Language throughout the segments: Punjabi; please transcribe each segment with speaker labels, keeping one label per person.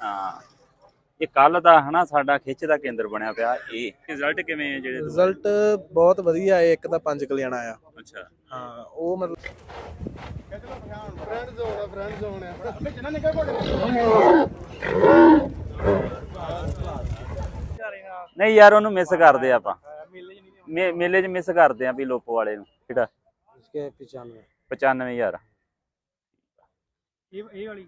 Speaker 1: ਹਾਂ। ਇਹ ਕੱਲ ਦਾ ਹਨਾ ਸਾਡਾ ਖਿੱਚ ਦਾ ਕੇਂਦਰ ਬਣਿਆ ਪਿਆ ਇਹ ਰਿਜ਼ਲਟ ਕਿਵੇਂ ਹੈ ਜਿਹੜੇ
Speaker 2: ਰਿਜ਼ਲਟ ਬਹੁਤ ਵਧੀਆ ਹੈ ਇੱਕ ਤਾਂ ਪੰਜ ਕਲਿਆਣਾ ਆ
Speaker 1: ਅੱਛਾ।
Speaker 2: ਹਾਂ ਉਹ ਮਤਲਬ
Speaker 3: ਫਰੈਂਡ ਜ਼ੋਨ ਆ ਫਰੈਂਡ ਜ਼ੋਨ ਆ ਜਿੰਨਾ ਨਿਕਲ
Speaker 1: ਨਹੀਂ ਯਾਰ ਉਹਨੂੰ ਮਿਸ ਕਰਦੇ ਆਪਾਂ। ਮੇ- ਮੇਲੇ 'ਚ ਮਿਸ ਕਰਦੇ ਆ ਵੀ ਲੋਪੋ ਵਾਲੇ ਨੂੰ ਕਿਹੜਾ?
Speaker 2: ਇਸਕੇ 95
Speaker 1: 95000
Speaker 3: ਇਹ ਇਹ ਵਾਲੀ।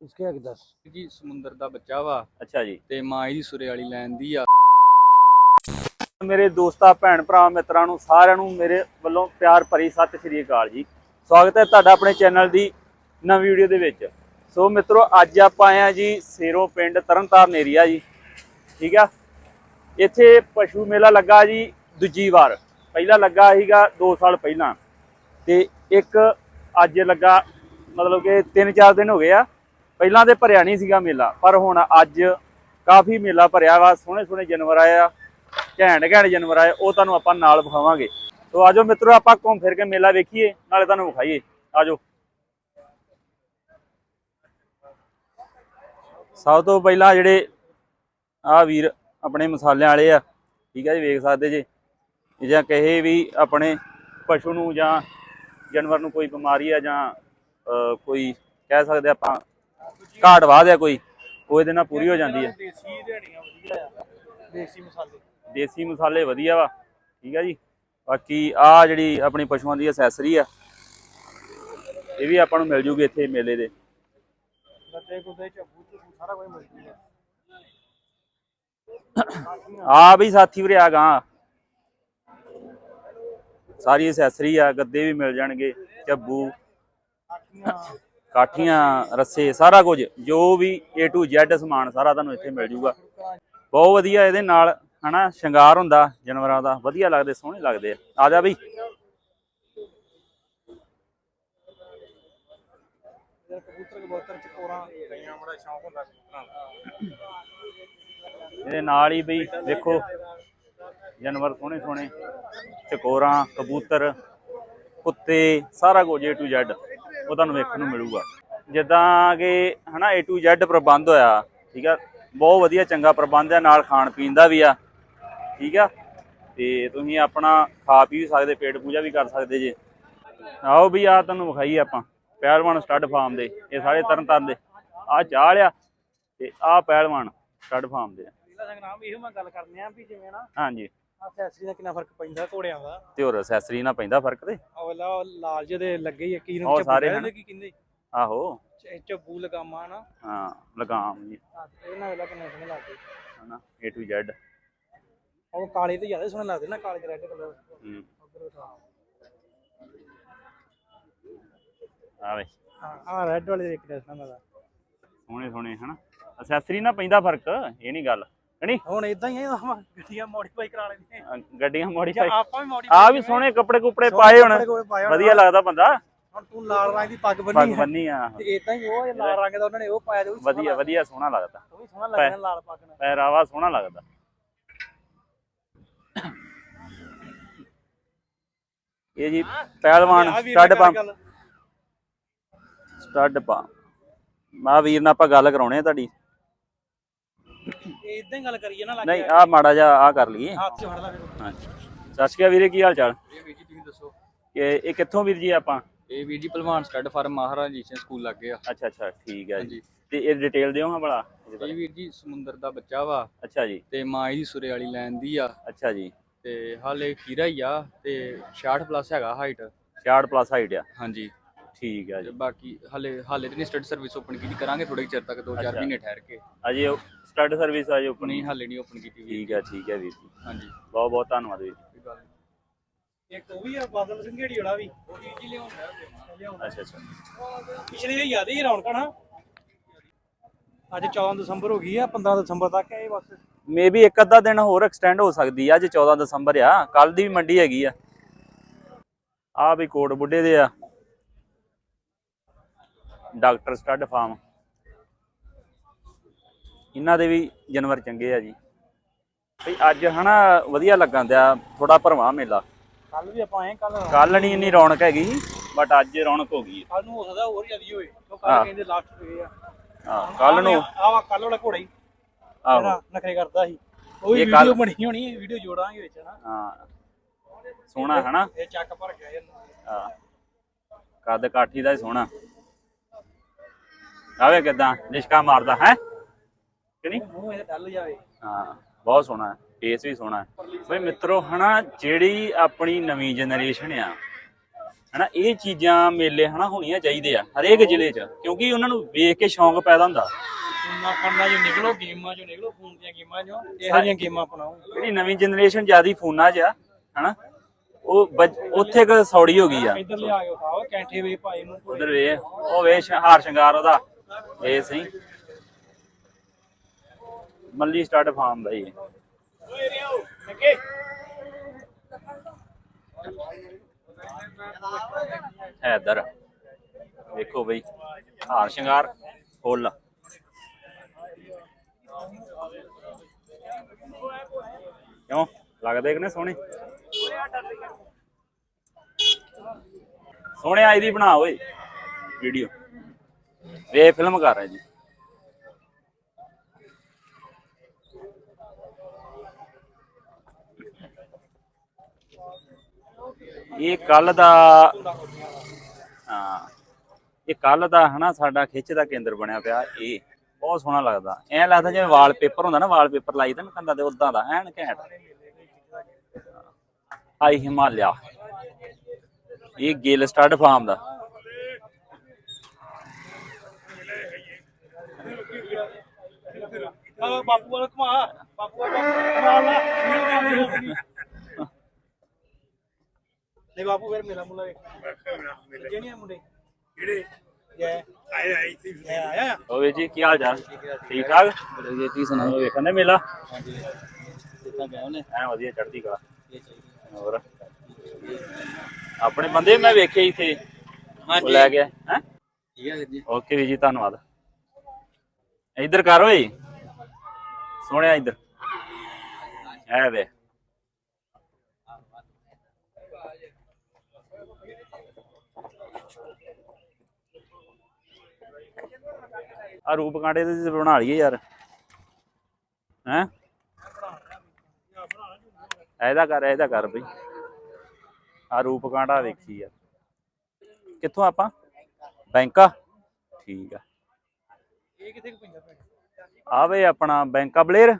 Speaker 2: ਇਸਕੇ 10
Speaker 4: ਜੀ ਸਮੁੰਦਰ ਦਾ ਬੱਚਾ ਵਾ।
Speaker 1: ਅੱਛਾ ਜੀ।
Speaker 4: ਤੇ ਮਾਂ ਇਹਦੀ ਸੁਰੇ ਵਾਲੀ ਲੈਣ ਦੀ ਆ।
Speaker 1: ਮੇਰੇ ਦੋਸਤਾਂ ਭੈਣ ਭਰਾ ਮਿੱਤਰਾਂ ਨੂੰ ਸਾਰਿਆਂ ਨੂੰ ਮੇਰੇ ਵੱਲੋਂ ਪਿਆਰ ਭਰੀ ਸਤਿ ਸ਼੍ਰੀ ਅਕਾਲ ਜੀ। ਸਵਾਗਤ ਹੈ ਤੁਹਾਡਾ ਆਪਣੇ ਚੈਨਲ ਦੀ ਨਵੀਂ ਵੀਡੀਓ ਦੇ ਵਿੱਚ। ਸੋ ਮਿੱਤਰੋ ਅੱਜ ਆਪਾਂ ਆਏ ਆ ਜੀ ਸੇਰੋ ਪਿੰਡ ਤਰਨਤਾਰਨ ਏਰੀਆ ਜੀ। ਠੀਕ ਆ? ਇੱਥੇ ਪਸ਼ੂ ਮੇਲਾ ਲੱਗਾ ਜੀ ਦੂਜੀ ਵਾਰ। ਪਹਿਲਾ ਲੱਗਾ ਸੀਗਾ 2 ਸਾਲ ਪਹਿਲਾਂ। ਤੇ ਇੱਕ ਅੱਜ ਲੱਗਾ ਮਤਲਬ ਕਿ 3-4 ਦਿਨ ਹੋ ਗਏ ਆ। ਪਹਿਲਾਂ ਤੇ ਭਰਿਆ ਨਹੀਂ ਸੀਗਾ ਮੇਲਾ, ਪਰ ਹੁਣ ਅੱਜ ਕਾਫੀ ਮੇਲਾ ਭਰਿਆ ਵਾ, ਸੋਹਣੇ ਸੋਹਣੇ ਜਾਨਵਰ ਆਏ ਆ, ਘੈਂਟ ਘੈਂਟ ਜਾਨਵਰ ਆਏ, ਉਹ ਤੁਹਾਨੂੰ ਆਪਾਂ ਨਾਲ ਵਿਖਾਵਾਂਗੇ। ਸੋ ਆਜੋ ਮਿੱਤਰੋ, ਆਪਾਂ ਘੁੰਮ ਫਿਰ ਕੇ ਮੇਲਾ ਵੇਖੀਏ, ਨਾਲੇ ਤੁਹਾਨੂੰ ਵਿਖਾਈਏ। ਆਜੋ। ਸਭ ਤੋਂ ਪਹਿਲਾਂ ਜਿਹੜੇ ਆ ਵੀਰ ਆਪਣੇ ਮਸਾਲਿਆਂ ਵਾਲੇ ਆ, ਠੀਕ ਹੈ ਜੀ, ਵੇਖ ਸਕਦੇ ਜੇ। ਜਾਂ ਕਹੇ ਵੀ ਆਪਣੇ ਪਸ਼ੂ ਨੂੰ ਜਾਂ ਜਾਨਵਰ ਨੂੰ ਕੋਈ ਬਿਮਾਰੀ ਆ ਜਾਂ ਕੋਈ ਕਹਿ ਸਕਦੇ ਆਪਾਂ ਘਾਟ ਵਾਧ ਆ ਕੋਈ ਉਹ ਇਹਦੇ ਨਾਲ ਪੂਰੀ ਹੋ ਜਾਂਦੀ ਹੈ।
Speaker 3: ਦੇਸੀ ਦਿਹਾੜੀਆਂ ਵਧੀਆ ਆ ਦੇਸੀ ਮਸਾਲੇ।
Speaker 1: ਦੇਸੀ ਮਸਾਲੇ ਵਧੀਆ ਵਾ ਠੀਕ ਆ ਜੀ। ਬਾਕੀ ਆ ਜਿਹੜੀ ਆਪਣੀ ਪਸ਼ੂਆਂ ਦੀ ਐਸੈਸਰੀ ਆ ਇਹ ਵੀ ਆਪਾਂ ਨੂੰ ਮਿਲ ਜੂਗੀ ਇੱਥੇ ਮੇਲੇ ਦੇ।
Speaker 3: ਸਾਰਾ ਕੁਝ ਮਿਲ ਜੂਗਾ।
Speaker 1: ਆ ਵੀ ਸਾਥੀ ਵੀਰੇ ਆ ਗਾਂ। ਸਾਰੀ ਐਸੈਸਰੀ ਆ ਗੱਦੇ ਵੀ ਮਿਲ ਜਾਣਗੇ ਝੱਬੂ। ਕਾਠੀਆਂ, ਰੱਸੇ, ਸਾਰਾ ਕੁਝ, ਜੋ ਵੀ A to Z ਸਮਾਨ ਸਾਰਾ ਤੁਹਾਨੂੰ ਇੱਥੇ ਮਿਲ ਜੂਗਾ। ਬਹੁਤ ਵਧੀਆ ਇਹਦੇ ਨਾਲ, ਹਨਾ, ਸ਼ਿੰਗਾਰ ਹੁੰਦਾ ਜਾਨਵਰਾਂ ਦਾ, ਵਧੀਆ ਲੱਗਦੇ, ਸੋਹਣੇ ਲੱਗਦੇ ਆ। ਆ ਜਾ ਬਈ।
Speaker 3: ਕਬੂਤਰ ਕਬੂਤਰ ਚ ਹੁੰਦਾ
Speaker 1: ਇਹਦੇ ਨਾਲ ਹੀ ਬਈ, ਦੇਖੋ, ਜਾਨਵਰ ਸੋਹਣੇ ਸੋਹਣੇ, ਚਕੋਰਾਂ, ਕਬੂਤਰ, ਕੁੱਤੇ, ਸਾਰਾ ਕੁਝ A to Z ਉਹ ਤੁਹਾਨੂੰ ਵੇਖਣ ਨੂੰ ਮਿਲੂਗਾ। ਜਿੱਦਾਂ ਕਿ ਹਨਾ A to Z ਪ੍ਰਬੰਧ ਹੋਇਆ ਠੀਕ ਆ? ਬਹੁਤ ਵਧੀਆ ਚੰਗਾ ਪ੍ਰਬੰਧ ਹੈ ਨਾਲ ਖਾਣ ਪੀਣ ਦਾ ਵੀ ਆ ਠੀਕ ਆ? ਤੇ ਤੁਸੀਂ ਆਪਣਾ ਖਾ ਪੀ ਵੀ ਸਕਦੇ ਪੇਟ ਪੂਜਾ ਵੀ ਕਰ ਸਕਦੇ ਜੇ। ਆਓ ਵੀ ਆ ਤੁਹਾਨੂੰ ਵਿਖਾਈ ਆਪਾਂ ਪਹਿਲਵਾਨ ਸਟੱਡ ਫਾਰਮ ਦੇ ਇਹ ਸਾਰੇ ਤਰਨ ਤਾਰਨ ਦੇ। ਆ ਚਾਹ ਲਿਆ ਤੇ ਆ ਪਹਿਲਵਾਨ ਸਟੱਡ ਫਾਰਮ ਦੇ।
Speaker 3: ਲੀਲਾ ਸੰਗਰਾਮ ਇਹੋ ਮੈਂ ਗੱਲ ਕਰਨੇ ਆ ਵੀ ਜਿਵੇਂ ਨਾ
Speaker 1: ਹਾਂਜੀ।
Speaker 3: ਆ ਸੈਸਰੀ ਦਾ ਕਿੰਨਾ ਫ਼ਰਕ ਪੈਂਦਾ ਘੋੜਿਆਂ ਦਾ?
Speaker 1: ਤੇ ਹੋਰ ਅਸੈਸਰੀ ਨਾਲ ਪੈਂਦਾ ਫ਼ਰਕ ਤੇ?
Speaker 3: ਅਵਲਾ ਲਾਲ ਜਿਹੇ ਦੇ ਲੱਗੇ ਹੀ ਆ, ਕੀ
Speaker 1: ਉਹ
Speaker 3: ਨੂੰ ਝੱਬੂ
Speaker 1: ਸਾਰੇ
Speaker 3: ਕਹਿੰਦੇ
Speaker 1: ਹਨ।
Speaker 3: ਕੀ ਕਹਿੰਦੇ
Speaker 1: ਆਹੋ।
Speaker 3: ਚ- ਝੱਬੂ ਲਗਾਮਾ ਨਾ
Speaker 1: ਹਾਂ ਲਗਾਮ ਜੀ
Speaker 3: ਹਾਂ, ਇਹਨਾਂ ਵੇਲਾ ਕਿੰਨੇ ਸੋਹਣੇ ਲੱਗਦੇ।
Speaker 1: ਹਨਾ A to Z
Speaker 3: ਉਹ ਕਾਲੇ ਤੇ ਜ਼ਿਆਦਾ ਸੋਹਣੇ ਲੱਗਦੇ ਨਾ ਕਾਲੇ ਤੇ ਰੈੱਡ ਕਲਰ
Speaker 1: ਹੂੰ।
Speaker 3: ਉਧਰ ਹਾਂ
Speaker 1: ਆਵੇ
Speaker 3: ਹਾਂ ਆ ਰੈੱਡ ਵਾਲੇ ਦੇ ਇੱਕ ਦੱਸਣਾ ਮੈਂ
Speaker 1: ਸੋਹਣੇ ਸੋਹਣੇ ਹਨਾ। ਅਸੈਸਰੀ ਨਾਲ ਪੈਂਦਾ ਫ਼ਰਕ ਇਹ ਨਹੀਂ ਗੱਲ। ਹਣੀ?
Speaker 3: ਹੁਣ ਇਦਾਂ ਹੀ ਆ ਆਪਾਂ ਗੱਡੀਆਂ ਮੋਡੀਫਾਈ ਕਰਾ ਲੈਂਦੇ ਆ।
Speaker 1: ਗੱਡੀਆਂ
Speaker 3: ਜਾਂ
Speaker 1: ਮੋਡੀਫਾਈ।
Speaker 3: ਆਪਾਂ ਵੀ ਮੋਡੀਫਾਈ
Speaker 1: ਆ ਵੀ ਸੋਹਣੇ ਕੱਪੜੇ ਕੁਪੜੇ ਪਾਏ ਹੁਣ। ਵਧੀਆ ਲੱਗਦਾ ਬੰਦਾ।
Speaker 3: ਹੁਣ ਤੂੰ ਲਾਲ ਰੰਗ ਦੀ ਪੱਗ
Speaker 1: ਪੱਗ
Speaker 3: ਬੰਨੀ ਆ।
Speaker 1: ਬੰਨੀ ਆ।
Speaker 3: ਤੇ ਇਦਾਂ ਹੀ ਉਹ ਲਾਲ ਰੰਗ ਦਾ ਉਹਨਾਂ ਨੇ ਉਹ ਪਾਇਆ ਵੀ
Speaker 1: ਵਧੀਆ ਵਧੀਆ ਸੋਹਣਾ ਲੱਗਦਾ।
Speaker 3: ਉਹ ਵੀ ਸੋਹਣਾ ਲੱਗਦਾ ਲਾਲ ਪੱਗ ਨਾਲ।
Speaker 1: ਪਹਿਰਾਵਾ ਸੋਹਣਾ ਲੱਗਦਾ। ਇਹ ਜੀ Pehalwan stud pump. Stud pump. ਮਾ ਵੀਰ ਨਾਲ ਆਪਾਂ ਗੱਲ ਕਰਾਉਣੇ ਆ ਤੁਹਾਡੀ।
Speaker 3: ਇਹ ਇਦਾਂ ਹੀ ਗੱਲ ਕਰੀਏ ਨਾ ਲੱਗ
Speaker 1: ਨਹੀਂ ਆ ਮਾੜਾ ਜਿਹਾ ਆ ਕਰ ਲਈਏ।
Speaker 3: ਹੱਥ 'ਚ ਫੜ ਲਾ ਫਿਰ।
Speaker 1: ਹਾਂਜੀ। ਸਤਿ ਸ਼੍ਰੀ ਅਕਾਲ ਵੀਰੇ ਕੀ ਹਾਲ ਚਾਲ?
Speaker 4: ਇਹ ਵੀਰ ਜੀ ਤੁਸੀਂ ਦੱਸੋ?
Speaker 1: ਇਹ ਇਹ ਕਿੱਥੋਂ ਵੀਰ ਜੀ ਆਪਾਂ?
Speaker 4: ਇਹ ਵੀਰ ਜੀ ਭਲਵਾਨ stud farm Maharaj ji school ਲੱਗੇ ਆ।
Speaker 1: ਅੱਛਾ ਅੱਛਾ ਠੀਕ ਹੈ ਜੀ। ਤੇ ਇਹ ਡਿਟੇਲ ਦਿਓ ਹਾਂ ਭਲਾ? ਇਹਦੇ
Speaker 4: ਇਹ। ਵੀਰ ਜੀ ਸਮੁੰਦਰ ਦਾ ਬੱਚਾ ਵਾ।
Speaker 1: ਅੱਛਾ ਜੀ।
Speaker 4: ਤੇ ਮਾਂ ਇਹਦੀ ਸੁਰੇ ਵਾਲੀ ਲੈਣ ਦੀ ਆ।
Speaker 1: ਅੱਛਾ ਜੀ।
Speaker 4: ਤੇ ਹਾਲੇ ਖੀਰਾ ਹੀ ਆ ਤੇ 66 ਪਲੱਸ ਹੈਗਾ ਹਾਈਟ
Speaker 1: 66 ਪਲੱਸ ਹਾਈਟ ਆ।
Speaker 4: ਹਾਂਜੀ।
Speaker 1: ਠੀਕ ਹੈ
Speaker 4: ਤੇ
Speaker 1: ਜੀ
Speaker 4: ਬਾਕੀ ਹਾਲੇ ਹਾਲੇ ਤੇ ਨਹੀਂ ਸਟੱਡ ਸਰਵਿਸ ਓਪਨ ਕੀਤੀ ਕਰਾਂਗੇ ਥੋੜੇ ਚਿਰ ਤੱਕ 2-4
Speaker 1: ਅੱਛਾ।
Speaker 4: ਮਹੀਨੇ ਠਹਿਰ ਕੇ।
Speaker 1: ਅਜੇ ਸਟੱਡ ਸਰਵਿਸ ਅਜੇ ਓਪਨ
Speaker 4: ਨਹੀਂ ਹਾਲੇ ਨਹੀਂ ਓਪਨ ਕੀਤੀ ਵੀਰ
Speaker 1: ਠੀਕ ਹੈ ਠੀਕ ਹੈ ਵੀਰ ਜੀ।
Speaker 4: ਹਾਂਜੀ।
Speaker 1: ਬਹੁਤ ਬਹੁਤ ਧੰਨਵਾਦ ਵੀਰ ਜੀ।
Speaker 4: ਕੋਈ ਗੱਲ ਨਹੀਂ।
Speaker 3: ਇੱਕ ਉਹ ਵੀ ਆ ਬਾਦਲ ਸਿੰਘੇੜੀ ਵਾਲਾ ਵੀ।
Speaker 4: ਉਹ ਵੀਰ ਜੀ ਲਿਆਉਂਦਾ
Speaker 1: ਅੱਛਾ ਅੱਛਾ।
Speaker 3: ਪਿਛਲੇ ਹੀ ਯਾਦ ਹੀ ਰੌਣਕ ਨਾ ਅੱਜ 14 ਦਸੰਬਰ ਹੋ ਗਈ ਆ 15 ਦਸੰਬਰ ਤੱਕ ਇਹ ਬਸ।
Speaker 1: ਮੇਬੀ ਇੱਕ ਅੱਧਾ ਦਿਨ ਹੋਰ ਐਕਸਟੈਂਡ ਹੋ ਸਕਦੀ ਆ ਅੱਜ 14 ਦਸੰਬਰ ਆ। ਕੱਲ ਦੀ ਵੀ ਮੰਡੀ ਹੈਗੀ ਆ। ਆ ਵੀ ਕੋਟ ਬੁੱਢੇ ਦੇ ਆ। Doctor stud farm. ਇਹਨਾਂ ਦੇ ਵੀ ਜਾਨਵਰ ਚੰਗੇ ਆ ਜੀ। ਭਈ ਅੱਜ ਹਨਾ ਵਧੀਆ ਲੱਗਣ ਦਿਆ ਥੋੜਾ ਭਰਵਾਂ ਮੇਲਾ।
Speaker 3: ਕੱਲ ਵੀ ਆਪਾਂ ਆਏ ਕੱਲ
Speaker 1: ਕੱਲ ਨਹੀਂ ਇੰਨੀ ਰੌਣਕ ਹੈਗੀ ਬਟ ਅੱਜ ਰੌਣਕ ਹੋ ਗਈ
Speaker 3: ਕੱਲ ਨੂੰ ਹੋ ਸਕਦਾ ਹੋਰ ਜ਼ਿਆਦਾ ਹੋਏ ਕਿਉਂ
Speaker 1: ਹਾਂ।
Speaker 3: ਕੱਲ ਕਹਿੰਦੇ ਲਾਸਟ ਪਏ ਆ।
Speaker 1: ਹਾਂ ਕੱਲ ਨੂੰ।
Speaker 3: ਆਹ ਕੱਲ ਵਾਲਾ ਘੋੜਾ ਹੀ।
Speaker 1: ਆਹੋ।
Speaker 3: ਨਖਰੇ ਕਰਦਾ ਸੀ। ਉਹ ਵੀਡੀਓ ਬਣੀ ਹੋਣੀ ਵੀਡੀਓ ਜੋੜਾਂਗੇ ਵਿੱਚ
Speaker 1: ਹਾਂ। ਸੋਹਣਾ ਹੈ ਨਾ
Speaker 3: ਇਹ ਚੱਕ ਭਰ ਗਿਆ ਇਹਨੂੰ।
Speaker 1: ਹਾਂ। ਕੱਦ ਕਾਠੀ ਦਾ ਹੀ ਸੋਹਣਾ। ਆਵੇ ਕਿਦਾਂ ਲਿਸ਼ਕਾ ਮਾਰਦਾ ਹੈ? ਕਿ ਨਹੀਂ?
Speaker 3: ਮੂੰਹ ਇਹ ਡੱਲ ਜਾਵੇ।
Speaker 1: ਹਾਂ ਬਹੁਤ ਸੋਹਣਾ ਹੈ ਫੇਸ ਵੀ ਸੋਹਣਾ ਹੈ। ਬਈ ਮਿੱਤਰੋ ਹਨਾ ਜਿਹੜੀ ਆਪਣੀ ਨਵੀਂ ਜਨਰੇਸ਼ਨ ਆ ਹਨਾ ਇਹ ਚੀਜ਼ਾਂ ਮੇਲੇ ਹਨਾ ਹੋਣੀਆਂ ਚਾਹੀਦੇ ਆ ਹਰੇਕ ਜ਼ਿਲ੍ਹੇ 'ਚ ਕਿਉਂਕਿ ਉਹਨਾਂ ਨੂੰ ਵੇਖ ਕੇ ਸ਼ੌਂਕ ਪੈਦਾ ਹੁੰਦਾ।
Speaker 3: ਫੋਨਾਂ ਫੜਨਾ ਜੋ ਨਿਕਲੋ ਗੇਮਾਂ ਚੋਂ ਨਿਕਲੋ ਫੋਨ ਦੀਆਂ ਗੇਮਾਂ ਚੋਂ ਇਹੋ ਜਿਹੀਆਂ ਗੇਮਾਂ ਅਪਣਾਓ।
Speaker 1: ਜਿਹੜੀ ਨਵੀਂ ਜਨਰੇਸ਼ਨ ਜਿਆਦੀ ਫੋਨਾਂ 'ਚ ਆ ਹਨਾ ਉਹ ਉੱਥੇ ਕ ਸੌੜੀ ਹੋ ਗਈ ਆ।
Speaker 3: ਇੱਧਰ ਲਿਆ ਕੇ ਉਠਾਓ ਕੈਂਠੇ ਵੇ ਭਾਈ ਨੂੰ।
Speaker 1: ਉਧਰ ਵੇ ਉਹ ਵੇ ਹਾਰ ਸ਼ਿੰਗਾਰ ਉਹਦਾ ਇਹ ਸਹੀ। ਮੱਲੀ ਸਟਾਰਟ ਫਾਰਮ ਦਾ ਜੀ। ਹੈ ਦੇਖੋ ਬਈ, ਹਾਰ ਸ਼ਿੰਗਾਰ, ਫੁੱਲ। ਕਿਉਂ? ਲੱਗਦੇ ਕਿ ਨੇ ਸੋਹਣੇ? ਸੋਹਣੇ ਆਈ ਦੀ ਬਣਾ ਓਏ, ਵੀਡੀਓ। ਵੇ ਫਿਲਮ ਕਰ ਰਿਹਾ ਜੀ। ਇਹ ਕੱਲ ਦਾ, ਹਾਂ, ਇਹ ਕੱਲ ਦਾ ਹਨਾ ਸਾਡਾ ਖਿੱਚ ਦਾ ਕੇਂਦਰ ਬਣਿਆ ਪਿਆ, ਇਹ ਬਹੁਤ ਸੋਹਣਾ ਲੱਗਦਾ। ਐਂ ਲੱਗਦਾ ਜਿਵੇਂ ਵਾਲਪੇਪਰ ਹੁੰਦਾ ਨਾ, ਵਾਲਪੇਪਰ ਲਾਈਦਾ ਨਾ ਕੰਧਾਂ ਤੇ ਉਦਾਂ ਦਾ, ਐਨ ਘੈਂਟ। ਆਈ ਹਿਮਾਲਿਆ। ਇਹ ਗਿੱਲ ਸਟੱਡ ਫਾਰਮ ਦਾ।
Speaker 3: ਬਾਪੂ ਵਾਲਾ ਘੁਮਾ, ਬਾਪੂ ਵਾਲਾ ਘੁਮਾ ਨਹੀਂ ਬਾਪੂ ਫਿਰ ਮੇਰਾ ਮੁੰਡਾ ਵੇਖ। ਮੁੰਡੇ? ਕਿਹੜੇ? ਜੈ। ਆਇਆ ਆਈ ਸੀ ਆਇਆ।
Speaker 1: ਹੋਵੇ ਜੀ ਕੀ ਹਾਲ ਚਾਲ? ਠੀਕ ਠਾਕ ਜੀ ਕੀ ਸੁਣਾਓ? ਵੇਖਣ ਦੇ ਮੇਲਾ?
Speaker 3: ਕਿੱਦਾਂ ਗਿਆ ਉਹਨੇ?
Speaker 1: ਐ ਵਧੀਆ ਚੜ੍ਹਦੀ ਕਲਾ। ਹੋਰ? ਆਪਣੇ ਬੰਦੇ ਮੈਂ ਵੇਖੇ ਇੱਥੇ। ਉਹ ਲੈ ਗਿਆ ਹੈ?
Speaker 3: ਠੀਕ ਹੈ ਜੀ।
Speaker 1: ਓਕੇ ਵੀ ਜੀ ਧੰਨਵਾਦ। ਇੱਧਰ ਕਰ ਓਏ। ਸੋਹਣਿਆ ਇੱਧਰ। ਐ ਵੇ। ਆ ਰੂਪ ਕਾਂਟੇ ਤੇ ਬਣਾ ਲਈਏ ਯਾਰ। ਹੈ? ਐਦਾ ਕਰ ਐਦਾ ਕਰ ਬਈ। ਆ ਰੂਪ ਕਾਂਟਾ ਵੇਖੀ ਯਾਰ। ਕਿੱਥੋਂ ਆਪਾਂ? ਬੈਂਕਾ। ਠੀਕ ਆ।
Speaker 3: ਇਹ ਕਿੱਥੇ ਕੁ ਪੈਂਦਾ ਪਿੰਡ
Speaker 1: ਆ ਵੇ ਆਪਣਾ ਬੈਂਕਾ ਬਲੇਰ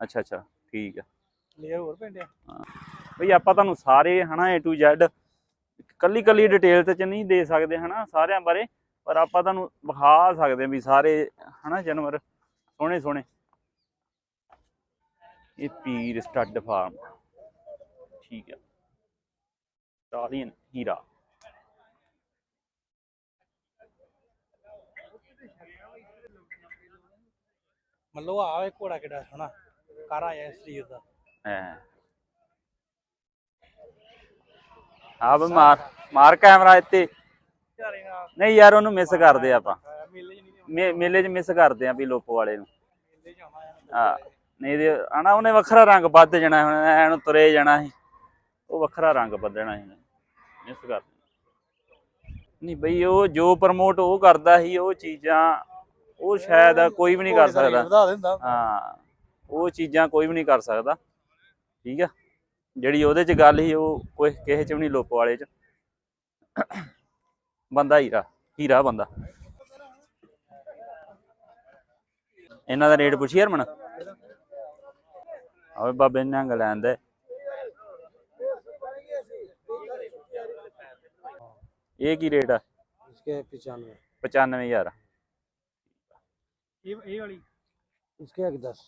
Speaker 1: ਅੱਛਾ ਅੱਛਾ। ਠੀਕ ਆ।
Speaker 3: ਲੇਅਰ ਹੋਰ ਪਿੰਡ ਆ।
Speaker 1: ਬਈ ਆਪਾਂ ਤੁਹਾਨੂੰ ਸਾਰੇ ਹਨਾ A to Z ਕੱਲੀ ਕੱਲੀ ਡਿਟੇਲ ਤੇ ਚ ਨਹੀਂ ਦੇ ਸਕਦੇ ਹਨਾ ਸਾਰਿਆਂ ਬਾਰੇ। ਪਰ ਆਪਾਂ ਤੁਹਾਨੂੰ ਵਿਖਾ ਸਕਦੇ ਹਾਂ ਵੀ ਸਾਰੇ ਹਨਾ ਜਾਨਵਰ ਸੋਹਣੇ ਸੋਹਣੇ। ਇਹ ਪੀਰ ਸਟੱਡ ਫਾਰਮ। ਠੀਕ ਆ। ਟਾਲੀਅਨ ਹੀਰਾ।
Speaker 3: ਮੱਲੋ ਆ ਇਹ ਘੋੜਾ ਕਿੱਡਾ ਸੋਹਣਾ? ਕਰ ਆਇਆ ਸਰੀਰ ਦਾ।
Speaker 1: ਹੈ। ਆ ਵੀ ਮਾਰ ਮਾਰ ਕੈਮਰਾ ਇੱਥੇ। ਨਹੀਂ ਯਾਰ ਉਹਨੂੰ ਮਿਸ ਕਰਦੇ ਆਪਾਂ।
Speaker 3: ਮੇਲੇ ਚ
Speaker 1: ਮਿਸ ਕਰਦੇ ਆ ਵੀ ਲੋਪੋ ਵਾਲੇ ਨੂੰ। ਆ ਨਹੀਂ ਤੇ ਆਣਾ ਉਹਨੇ ਵੱਖਰਾ ਰੰਗ ਵੱਧ ਜਾਣਾ ਹੁਣ ਐਨ ਤੁਰੇ ਜਾਣਾ ਸੀ। ਉਹ ਵੱਖਰਾ ਰੰਗ ਬੱਦਣਾ ਸੀ ਮਿਸ ਕਰ ਨਹੀਂ ਬਈ ਉਹ ਜੋ ਪ੍ਰਮੋਟ ਉਹ ਕਰਦਾ ਸੀ ਉਹ ਚੀਜ਼ਾਂ ਉਹ ਸ਼ਾਇਦ ਕੋਈ ਵੀ ਨਹੀਂ ਕਰ ਸਕਦਾ। ਹਾਂ ਉਹ ਚੀਜ਼ਾਂ ਕੋਈ ਵੀ ਨਹੀਂ ਕਰ ਸਕਦਾ। ਠੀਕ ਆ? ਜਿਹੜੀ ਉਹਦੇ ਚ ਗੱਲ ਸੀ ਉਹ ਕੋਈ ਕਿਸੇ ਚ ਵੀ ਨਹੀਂ ਲੋਪ ਵਾਲੇ ਚ। ਬੰਦਾ ਹੀਰਾ ਹੀਰਾ ਬੰਦਾ ਇਹਨਾਂ ਦਾ ਰੇਟ ਪੁੱਛੀ ਹਰਮਨ ਆਵੇ ਬਾਬੇ ਨੇ ਨੰਗ ਲੈਂਦੇ ਇਹ ਕੀ ਰੇਟ ਆ
Speaker 2: इसके पचानवे
Speaker 1: 95000
Speaker 3: ਇਹ ਇਹ ਵਾਲੀ
Speaker 2: इसके एक दस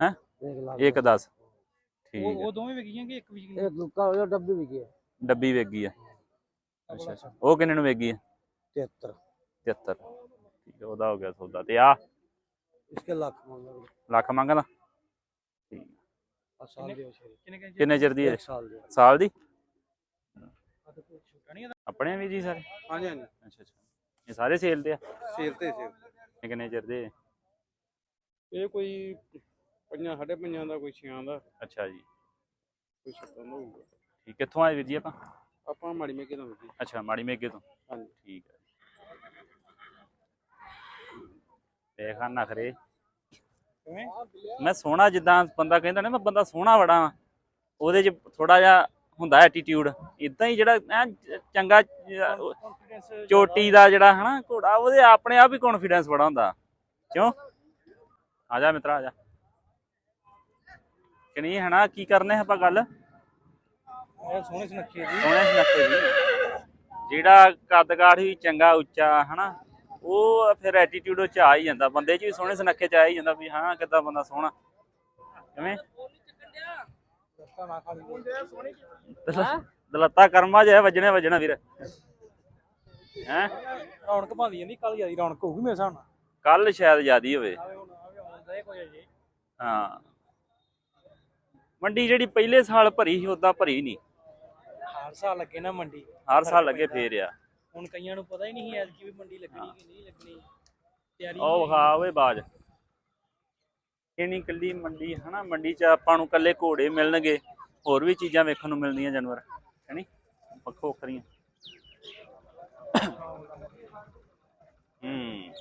Speaker 1: हैं?
Speaker 2: एक लाख
Speaker 1: ਇੱਕ 10 ਠੀਕ
Speaker 3: ਉਹ
Speaker 1: ਆ
Speaker 3: ਉਹ ਦੋਵੇਂ ਵਿਕੀਆਂ ਕਿ ਇੱਕ ਵਿਕੀ
Speaker 2: एक लुक्का हो डब्बी भी है
Speaker 1: ਡੱਬੀ ਵੇਗੀ ਆ ਅੱਛਾ ਅੱਛਾ। ਉਹ ਕਿੰਨੇ ਨੂੰ ਵੇਗੀ ਹੈ
Speaker 2: 73
Speaker 1: 73 ਠੀਕ ਹੈ ਉਹਦਾ ਹੋ ਗਿਆ ਸੌਦਾ ਤੇ ਆ।
Speaker 2: ਇਸਕੇ ਲੱਖ ਮੰਗਦਾ।
Speaker 1: ਲੱਖ ਮੰਗਦਾ? ਠੀਕ
Speaker 3: ਕਿੰਨੇ
Speaker 1: ਚਿਰ ਦੀ ਹੈ ਸਾਲ ਦੀ। ਆਪਣੇ ਵੀ ਜੀ ਸਾਰੇ?
Speaker 2: ਹਾਂਜੀ ਹਾਂਜੀ।
Speaker 1: ਅੱਛਾ ਅੱਛਾ। ਇਹ ਸਾਰੇ ਸੇਲ ਤੇ ਆ?
Speaker 2: ਸੇਲ ਤੇ
Speaker 1: ਸੇਲ ਕਿੰਨੇ ਚਿਰ ਦੇ?
Speaker 5: ਇਹ ਕੋਈ 5.5 ਦਾ ਕੋਈ 6 ਦਾ।
Speaker 1: ਅੱਛਾ ਜੀ।
Speaker 5: ਕੋਈ 7 ਦਾ ਹੋਊਗਾ।
Speaker 1: ਠੀਕ ਕਿੱਥੋਂ ਆਏ ਵੀਰ ਜੀ ਆਪਾਂ?
Speaker 5: ਆਪਾਂ ਮਾੜੀ ਮੇਕੇ ਦਾ ਜੀ
Speaker 1: ਅੱਛਾ ਮਾੜੀ ਮੇਗੇ ਤੋਂ?
Speaker 5: ਹਾਂਜੀ।
Speaker 1: ਠੀਕ ਹੈ। ਵੇਖਾਂ ਨਖਰੇ।
Speaker 3: ਕਿਵੇਂ?
Speaker 1: ਮੈਂ ਸੋਹਣਾ ਜਿੱਦਾਂ ਬੰਦਾ ਕਹਿੰਦਾ ਨਾ ਮੈਂ ਬੰਦਾ ਸੋਹਣਾ ਬੜਾ ਵਾਂ, ਉਹਦੇ 'ਚ ਥੋੜਾ ਜਿਹਾ ਹੁੰਦਾ ਐਟੀਟਿਊਡ ਇਦਾਂ ਹੀ ਜਿਹੜਾ ਐਨ ਚੰਗਾ
Speaker 3: ਕੰਫੀਡੈਂਸ
Speaker 1: ਚੋਟੀ ਦਾ ਜਿਹੜਾ ਹਨਾ ਘੋੜਾ ਉਹਦੇ ਆਪਣੇ ਆਪ ਹੀ ਕੌਨਫੀਡੈਂਸ ਬੜਾ ਹੁੰਦਾ। ਕਿਉਂ? ਆ ਜਾ ਮਿੱਤਰਾ ਆ ਜਾ। ਕਿ ਨਹੀਂ ਹਨਾ ਕੀ ਕਰਨੇ ਆਪਾਂ ਗੱਲ?
Speaker 3: ਸੋਹਣੇ ਸੁਨੱਖੇ ਜੀ।
Speaker 1: ਸੋਹਣੇ ਸੁਨੱਖੇ ਜੀ। ਜਿਹੜਾ ਕੱਦ ਕਾਠ ਵੀ ਚੰਗਾ ਉੱਚਾ ਹਨਾ ਉਹ ਫਿਰ ਐਟੀਟਿਊਡ ਉਹ ਚ ਆ ਹੀ ਜਾਂਦਾ। ਬੰਦੇ 'ਚ ਵੀ ਸੋਹਣੇ ਸੁਨੱਖੇ ਚ ਆ ਹੀ ਜਾਂਦਾ ਵੀ ਹਾਂ ਕਿੱਦਾਂ ਬੰਦਾ ਸੋਹਣਾ। ਕਿਵੇਂ? ਦਲੱਤਾ ਕਰਮਾ ਜਿਹਾ ਵੱਜਣੇ ਵੱਜਣਾ ਵੀਰ। ਹੈ?
Speaker 3: ਰੌਣਕ ਭਾਂਦੀ ਜਾਂਦੀ ਕੱਲ ਜਿਆਦੀ ਰੌਣਕ ਹੋਊਗੀ ਮੇਰੇ ਹਿਸਾਬ ਨਾਲ।
Speaker 1: ਕੱਲ ਸ਼ਾਇਦ ਜ਼ਿਆਦੀ ਹੋਵੇ। ਹਾਂ ਮੰਡੀ ਜਿਹੜੀ ਪਹਿਲੇ ਸਾਲ ਭਰੀ ਸੀ ਉਦਾਂ ਭਰੀ ਨਹੀਂ।
Speaker 3: ਸਾਲ ਲੱਗੇ ਨਾ ਮੰਡੀ।
Speaker 1: ਹਰ ਸਾਲ ਲੱਗੇ ਫੇਰ ਆ।
Speaker 3: ਹੁਣ ਕਈਆਂ ਨੂੰ ਪਤਾ ਹੀ ਨਹੀਂ ਐਤਕੀ ਵੀ ਮੰਡੀ ਲੱਗਣੀ ਕਿ ਨਹੀਂ ਲੱਗਣੀ। ਤਿਆਰੀ
Speaker 1: ਉਹ ਵਿਖਾ ਓਏ ਬਾਜ। ਇਹਨੀ ਕੱਲੀ ਮੰਡੀ ਹਨਾ? ਮੰਡੀ ਚ ਆਪਾਂ ਨੂੰ ਕੱਲੇ ਘੋੜੇ ਮਿਲਣਗੇ। ਹੋਰ ਵੀ ਚੀਜ਼ਾਂ ਵੇਖਣ ਨੂੰ ਮਿਲਦੀਆਂ ਜਾਨਵਰ ਹੈਨੀ ਵੱਖੋ ਵੱਖਰੀਆਂ। ਹੂੰ।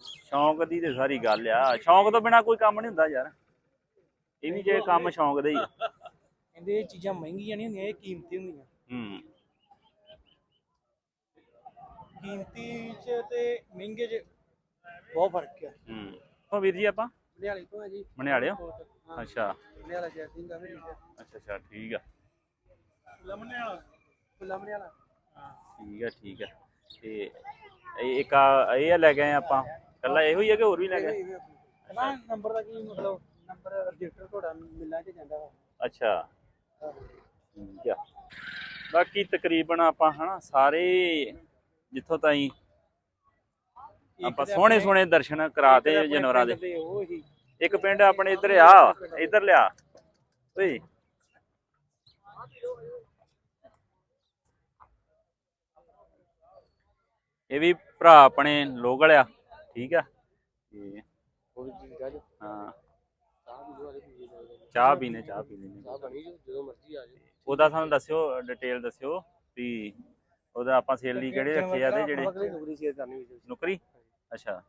Speaker 1: ਸ਼ੌਂਕ ਦੀ ਤੇ ਸਾਰੀ ਗੱਲ ਆ। ਸ਼ੌਂਕ ਤੋਂ ਬਿਨਾ ਕੋਈ ਕੰਮ ਨਹੀਂ ਹੁੰਦਾ ਯਾਰ। ਇਹ ਵੀ ਜੇ ਕੰਮ ਸ਼ੌਂਕ ਦਾ ਹੀ ਆ।
Speaker 3: ਕਹਿੰਦੇ ਇਹ ਚੀਜ਼ਾਂ ਮਹਿੰਗੀਆਂ ਨਹੀਂ ਹੁੰਦੀਆਂ ਇਹ ਕੀਮਤੀ ਹੁੰਦੀਆਂ।
Speaker 1: ਹੂੰ।
Speaker 3: ਕੀਮਤੀ ਚ ਤੇ ਮਹਿੰਗੇ ਚ ਬਹੁਤ ਫ਼ਰਕ ਹੈ
Speaker 1: ਹੂੰ। ਉਹ ਵੀਰ ਜੀ ਆਪਾਂ?
Speaker 3: ਲਿਆਲੀ ਤੋਂ ਹੈ ਜੀ।
Speaker 1: ਮਨਿਆਲਿਓ ਅੱਛਾ।
Speaker 3: ਲਿਆਲਾ ਜੈ ਸਿੰਘ ਦਾ ਵੀ
Speaker 1: ਅੱਛਾ ਅੱਛਾ ਠੀਕ ਆ।
Speaker 3: ਲਮਨੇ ਵਾਲਾ ਲਮਨੇ ਵਾਲਾ
Speaker 1: ਠੀਕ ਆ ਠੀਕ ਆ। ਤੇ ਇਹ ਇੱਕ ਆ ਇਹ ਆ ਲੈ ਗਏ ਆਪਾਂ? ਕੱਲਾ ਇਹੋ ਹੀ ਆ ਕਿ ਹੋਰ ਵੀ ਲੈ ਗਏ
Speaker 3: ਨਾ ਨੰਬਰ ਦਾ ਕੀ ਮਤਲਬ ਨੰਬਰ ਰਜਿਸਟਰ ਤੁਹਾਡਾ ਮਿਲਾਂ ਚ ਜਾਂਦਾ ਵਾ।
Speaker 1: ਅੱਛਾ। ਠੀਕ ਆ। ਬਾਕੀ ਤਕਰੀਬਨ ਆਪਾਂ ਹਨਾ ਸਾਰੇ ਜਿੱਥੋਂ ਤਾਈਂ ਆਪਾਂ ਸੋਹਣੇ ਸੋਹਣੇ ਦਰਸ਼ਨ ਕਰਾਤੇ ਜਾਨਵਰਾਂ ਦੇ ਇੱਕ ਪਿੰਡ ਆਪਣੇ ਇੱਧਰ ਆ ਇੱਧਰ ਲਿਆ। ਓਏ। ਇਹ ਵੀ ਭਰਾ ਆਪਣੇ ਲੋਕਲ ਆ ਠੀਕ ਆ। ਹਾਂ। ਚਾਹ ਪੀਨੇ ਚਾਹ ਪੀਨੇ।
Speaker 2: ਜਦੋਂ ਮਰਜ਼ੀ ਆ ਜਾਓ
Speaker 1: ਉਹਦਾ ਸਾਨੂੰ ਦੱਸਿਓ ਡਿਟੇਲ ਦੱਸਿਓ ਵੀ ਉਹਦਾ ਆਪਾਂ ਸੇਲ ਲਈ ਕਿਹੜੇ ਰੱਖੇ ਆ ਤੇ ਜਿਹੜੇ
Speaker 2: ਨੌਕਰੀ ਸ਼ੇਅਰ ਕਰਨੀ ਵਿੱਚ
Speaker 1: ਨੁਕਰੀ? ਅੱਛਾ।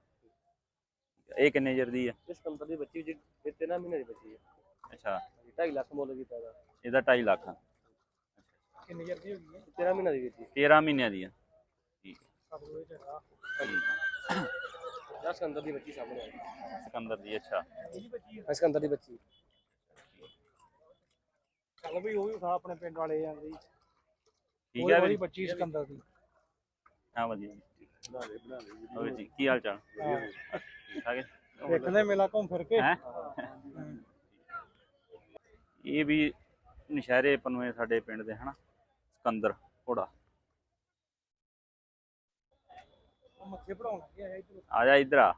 Speaker 1: ਇਹ ਕਿੰਨੇ ਚਿਰ ਦੀ ਆ?
Speaker 2: ਇਸ ਕੰਪਨੀ ਦੀ ਬੱਚੀ ਜੀ ਇਹ ਤਿੰਨ ਮਹੀਨੇ ਦੀ ਬੱਚੀ ਹੈ
Speaker 1: ਅੱਛਾ।
Speaker 2: 2.5 ਲੱਖ ਮੁੱਲ ਕੀਤਾ ਦਾ
Speaker 1: ਇਹਦਾ 2.5 ਲੱਖ
Speaker 3: ਕਿੰਨੇ ਚਿਰ ਦੀ ਹੋ ਗਈ ਹੈ
Speaker 2: 13 ਮਹੀਨੇ ਦੀ ਬੱਚੀ
Speaker 1: 13 ਮਹੀਨਿਆਂ ਦੀ ਆ। ਠੀਕ
Speaker 2: ਅੰਦਰ ਦੀ ਬੱਚੀ ਸਾਹਮਣੇ ਆ। ਗਈ
Speaker 1: ਸਿਕੰਦਰ ਦੀ ਅੱਛਾ।
Speaker 3: ਇਹਦੀ
Speaker 2: ਅੰਦਰ ਦੀ ਬੱਚੀ।
Speaker 3: ਚੱਲ ਵੀ ਉਹ ਵੀ ਖਾ ਆਪਣੇ ਪਿੰਡ ਵਾਲੇ ਜਾਂਦੇ ਜੀ।
Speaker 1: ਠੀਕ ਆ
Speaker 3: ਉਹਦੀ
Speaker 1: ਵੀ
Speaker 3: ਬੱਚੀ ਸਿਕੰਦਰ ਦੀ।
Speaker 1: ਹਾਂ ਵਧੀਆ। ਹੋਰ ਜੀ ਕੀ ਹਾਲ ਚਾਲ? ਠੀਕ ਠਾਕ ਹੈ?
Speaker 3: ਦੇਖਦੇ ਮੇਲਾ ਘੁੰਮ ਫਿਰ ਕੇ।
Speaker 1: ਹੈਂ? ਇਹ ਵੀ ਨਸ਼ਹਿਰੇ ਪਨਵੇ ਸਾਡੇ ਪਿੰਡ ਦੇ ਹਨਾ? ਸਿਕੰਦਰ ਘੋੜਾ।
Speaker 3: ਉਹ ਮੱਥੇ ਪੜਾਉਣ ਲੱਗਿਆ ਹੈ ਇੱਧਰ।
Speaker 1: ਆ ਜਾ ਇੱਧਰ ਆ।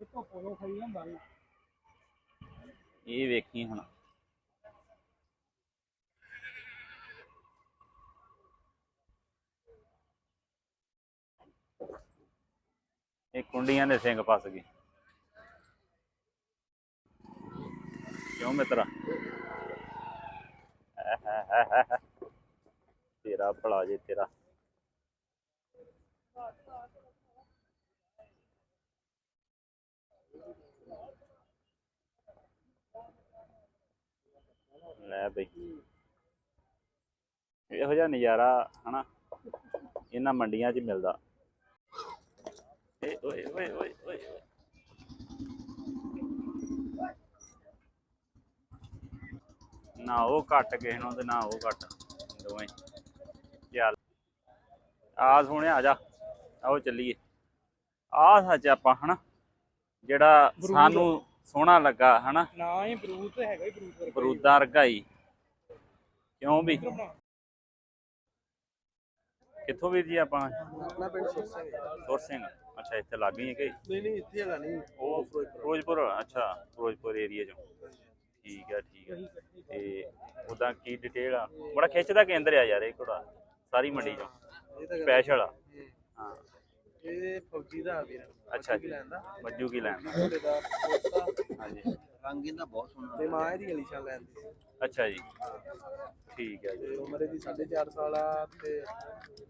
Speaker 3: ਇੱਥੋਂ ਪੋਲੋ ਖਾਈ ਜਾਂਦਾ ਸੀ।
Speaker 1: ਇਹ ਵੇਖੀ ਹੁਣ। ਇਹ ਕੁੰਡੀਆਂ ਦੇ ਸਿੰਘ ਫਸ ਗਏ। ਕਿਉਂ ਮਿੱਤਰਾ? ਤੇਰਾ ਭਲਾ ਜੇ ਤੇਰਾ। ਲੈ ਬਈ। ਇਹੋ ਜਿਹਾ ਨਜ਼ਾਰਾ ਹਨਾ ਇਹਨਾਂ ਮੰਡੀਆਂ 'ਚ ਮਿਲਦਾ। ਏ ਓਏ ਓਏ ਓਏ ਓਏ। ਓਏ। ਨਾ ਉਹ ਘੱਟ ਕਿਸੇ ਨੂੰ ਤੇ ਨਾ ਉਹ ਘੱਟ। ਦੋਵੇਂ। ਚੱਲ। ਆ ਸੋਹਣਿਆ ਆ ਜਾ। ਆਓ ਚੱਲੀਏ। ਆ ਸੱਚ ਆਪਾਂ ਹਨਾ ਜਿਹੜਾ ਸਾਨੂੰ ਸੋਹਣਾ ਲੱਗਾ ਹਨਾ?
Speaker 3: ਨਾ ਹੀ ਬਰੂਦ ਹੈਗਾ ਹੀ ਬਰੂਦ ਵਰਗਾ ਹੀ।
Speaker 1: ਬਰੂਦਾਂ ਰਗਾਈ ਕਿਉਂ ਵੀ। ਕਿੱਥੋਂ ਵੀਰ ਜੀ ਆਪਾਂ?
Speaker 2: ਆਪਣਾ ਪਿੰਡ ਸੁਰਸਾ ਹੈ।
Speaker 1: ਸੁਰ ਸਿੰਘ। ਅੱਛਾ ਇੱਥੇ ਲੱਗ ਗਈ ਹੈ ਕਿ?
Speaker 2: ਨਹੀਂ ਨਹੀਂ ਇੱਥੇ ਹੈਗਾ ਨਹੀਂ।
Speaker 1: ਉਹ ਫਿਰੋਜ਼ਪੁਰ ਅੱਛਾ ਫਿਰੋਜ਼ਪੁਰ ਏਰੀਆ ਚੋਂ। ਠੀਕ ਆ ਠੀਕ ਆ। ਤੇ। ਉਹਦਾ ਕੀ ਡਿਟੇਲ ਆ? ਬੜਾ ਖਿੱਚਦਾ ਕੇਂਦਰ ਆ ਯਾਰ ਇਹ ਘੋੜਾ। ਸਾਰੀ ਮੰਡੀ ਚੋਂ।
Speaker 2: ਇਹ
Speaker 1: ਸਪੈਸ਼ਲ ਆ। ਹਾਂ।
Speaker 2: ਇਹ ਫੌਜੀ ਦਾ ਵੀਰ
Speaker 1: ਅੱਛਾ ਜੀ। ਮੱਜੂ ਕੀ ਲੈਣ ਦਾ?
Speaker 2: ਉਹਦੇ ਦਾ ਪੋਤਾ
Speaker 1: ਹਾਂਜੀ।
Speaker 2: ਰੰਗ ਇਹਦਾ ਬਹੁਤ ਸੋਹਣਾ ਤੇ ਮਾਂ ਇਹਦੀ ਅਲੀਸ਼ਾ ਲੈਣ ਦੀ।
Speaker 1: ਅੱਛਾ ਜੀ। ਠੀਕ ਹੈ ਜੀ।
Speaker 2: ਤੇ ਉਮਰ ਇਹਦੀ 4.5 ਸਾਲ ਆ ਤੇ